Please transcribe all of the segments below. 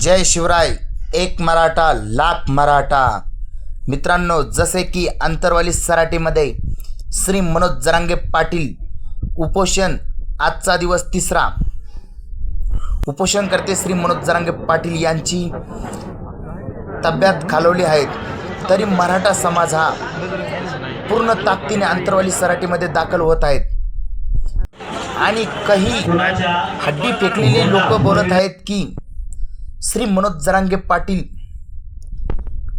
जय शिवराय एक मराठा लाख मराठा. मित्रांनो जसे की अंतरवाली सराटीमध्ये श्री मनोज जरांगे पाटील उपोषण आजचा दिवस तिसरा. उपोषणकर्ते श्री मनोज जरांगे पाटील यांची. तब्येत खालवली आहेत. तरी मराठा समाज हा पूर्ण ताकदीने अंतरवाली सराटीमध्ये दाखल होत आहेत. आणि काही हड्डी फेकलेले लोक बोलत आहेत की श्री मनोज जरांगे पाटील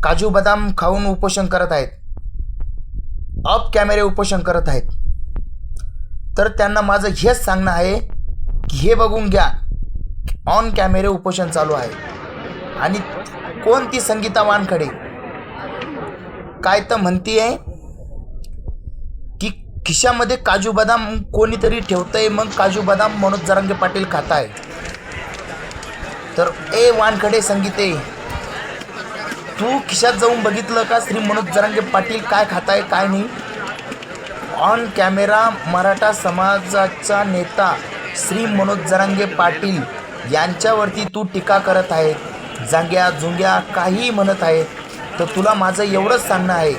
काजू बदाम खाऊन उपोषण करत आहेत. ऑफ कॅमेरे उपोषण करत आहेत. तर त्यांना माझं हेच सांगणं आहे की हे बघून घ्या ऑन कॅमेरे उपोषण चालू आहे. आणि कोणती संगीता वानखडे? काय तर म्हणतीये की खिशामध्ये काजू बदाम कोणीतरी ठेवतंय मग काजू बदाम मनोज जरांगे पाटील खाताय. तर ए वानखडे संगीते तू खिशात जाऊन बघितलं का श्री मनोज जरांगे पाटील काय खाताय काय नाही? ऑन कॅमेरा मराठा समाजाचा नेता श्री मनोज जरांगे पाटील यांच्यावरती तू टीका करत आहे जांग्या जुंग्या काहीही म्हणत आहे तर तुला माझं एवढंच सांगणं आहे.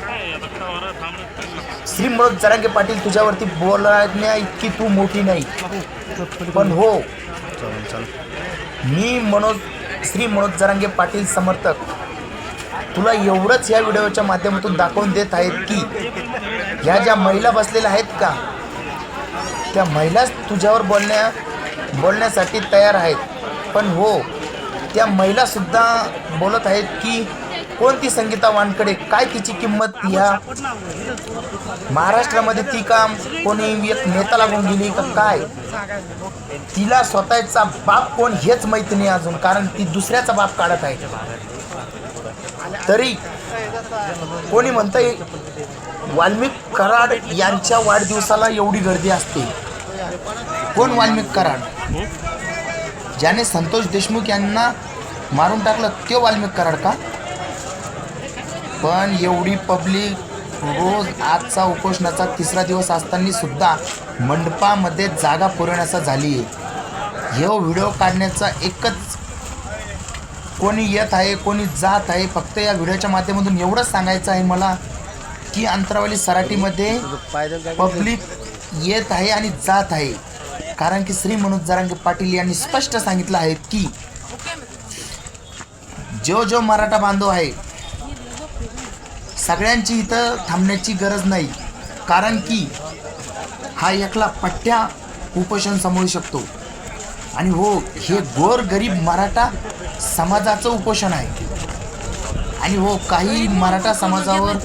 श्री मनोज जरांगे पाटील तुझ्यावरती बोलण्या इतकी तू मोठी नाही. पण हो मी मनोज श्री मनोज जरांगे पाटील समर्थक. तुला एवढंच या व्हिडिओच्या माध्यमातून दाखवून देत आहेत की ह्या ज्या महिला बसलेल्या आहेत का त्या महिलाच तुझ्यावर बोलण्या बोलण्यासाठी तयार आहेत. पण हो त्या महिलासुद्धा बोलत आहेत की कोणती संगीता वानकडे काय तिची किंमत ह्या महाराष्ट्रामध्ये ती काम कोणी एक नेता लागून गेली का काय? तिला स्वतःचा बाप कोण हेच माहिती नाही अजून कारण ती दुसऱ्याचा बाप काढत आहे. तरी कोणी म्हणतंय वाल्मिक कराड यांच्या वाढदिवसाला एवढी गर्दी असते. कोण वाल्मिक कराड? ज्याने संतोष देशमुख यांना मारून टाकलं ते वाल्मिक कराड का? पण एवढी पब्लिक रोज आजचा उपोषणाचा तिसरा दिवस असताना सुद्धा मंडपामध्ये जागा पुरवण्याचा झाली. आहे हे व्हिडिओ काढण्याचा एकच कोणी येत आहे कोणी जात आहे फक्त या व्हिडिओच्या माध्यमातून एवढंच सांगायचं आहे मला की अंतरावली सराटीमध्ये पब्लिक येत आहे आणि जात आहे. कारण की श्री मनोज जरांगे पाटील यांनी स्पष्ट सांगितलं आहे की जो जो मराठा बांधव आहे सगळ्यांची इथं थांबण्याची गरज नाही. कारण की हा एकला पट्ट्या उपोषण सांभाळू शकतो. आणि हो हे गोर गरीब मराठा समाजाचं उपोषण आहे. आणि हो काही मराठा समाजावर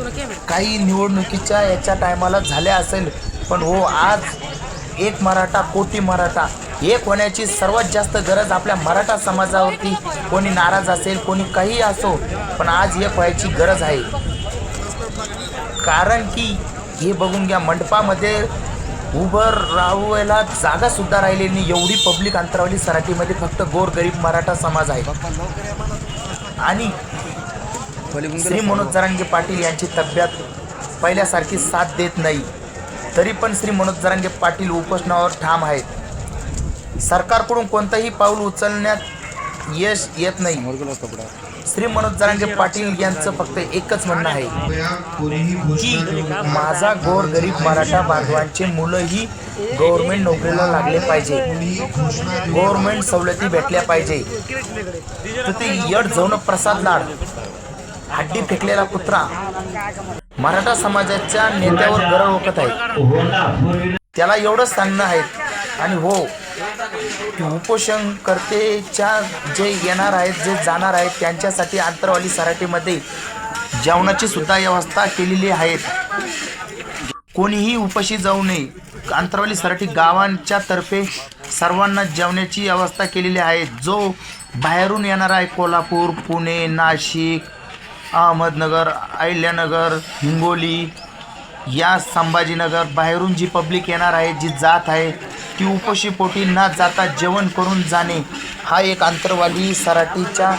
काही निवडणुकीच्या याच्या टायमाला झाल्या असेल पण हो आज एक मराठा कोटी मराठा एक होण्याची सर्वात जास्त गरज आपल्या मराठा समाजावरती कोणी नाराज असेल कोणी काही असो पण आज एक व्हायची गरज आहे. कारण की हे बघून घ्या मंडपामध्ये उभं राहायला जागा सुद्धा राहिलेली नाही. एवढी पब्लिक अंतरावली सराटीमध्ये फक्त गोर गरीब मराठा समाज आहे. आणि श्री मनोज जरांगे पाटील यांची तब्येत पहिल्यासारखी साथ देत नाही. तरी पण श्री मनोज जरांगे पाटील उपोषणावर ठाम आहेत. सरकारकडून कोणतंही पाऊल उचलण्यात यश येत नाही. श्री मनोज जरांगे पाटील यांचं फक्त एकच म्हणणं आहे की माझा गोर गरीब मराठा बांधवांचे मुलंही गव्हर्नमेंट नोकरीला लागले पाहिजे. गव्हर्नमेंट सवलती भेटल्या पाहिजे. तर ते यड जाऊन प्रसाद लाड हड्डी फेकलेला कुत्रा मराठा समाजाच्या नेत्यावर गरळ ओकत आहे. त्याला एवढंच सांगणं आहे. आणि हो उपोषणकर्तेच्या जे येणार आहेत जे जाणार आहेत त्यांच्यासाठी आंतरवाली सराटीमध्ये जेवणाची सुद्धा व्यवस्था केलेली आहेत. कोणीही उपाशी जाऊ नये. आंतरवाली सराठी गावांच्या तर्फे सर्वांना जेवण्याची व्यवस्था केलेली आहे. जो बाहेरून येणार आहे कोल्हापूर पुणे नाशिक अहमदनगर अहिल्यानगर हिंगोली या संभाजीनगर बाहेरून जी पब्लिक येणार आहे जी जात आहे ती उपशीपोटी न जाता जेवण करून जाणे. हा एक आंतरवाली सराटीच्या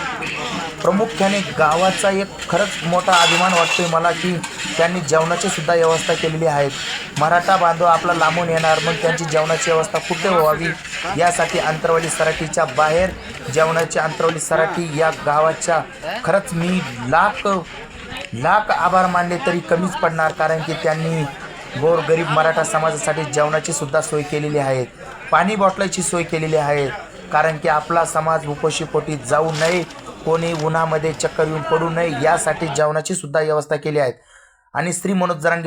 प्रामुख्याने गावाचा एक खरंच मोठा अभिमान वाटतोय मला की त्यांनी जेवणाची सुद्धा व्यवस्था केलेली आहे. मराठा बांधव आपला लांबून येणार मग त्यांची जेवणाची व्यवस्था कुठे व्हावी? यासाठी आंतरवाली सराठीच्या बाहेर जेवणाची आंतरवाली सराठी या गावाच्या खरंच मी लाख लाख आभार मानले तरी कमीच पडणार कारण की त्यांनी गोर गरीब मराठा समाजासाठी जेवणाची सुद्धा सोय केलेली आहे. पाणी बॉटलाची सोय केलेली आहे. कारण की आपला समाज उपोषीपोटी जाऊ नये. कोणी उन्हामध्ये चक्कर येऊन पडू नये. यासाठी जेवणाची सुद्धा व्यवस्था केली आहे. आणि श्री मनोज जरांगे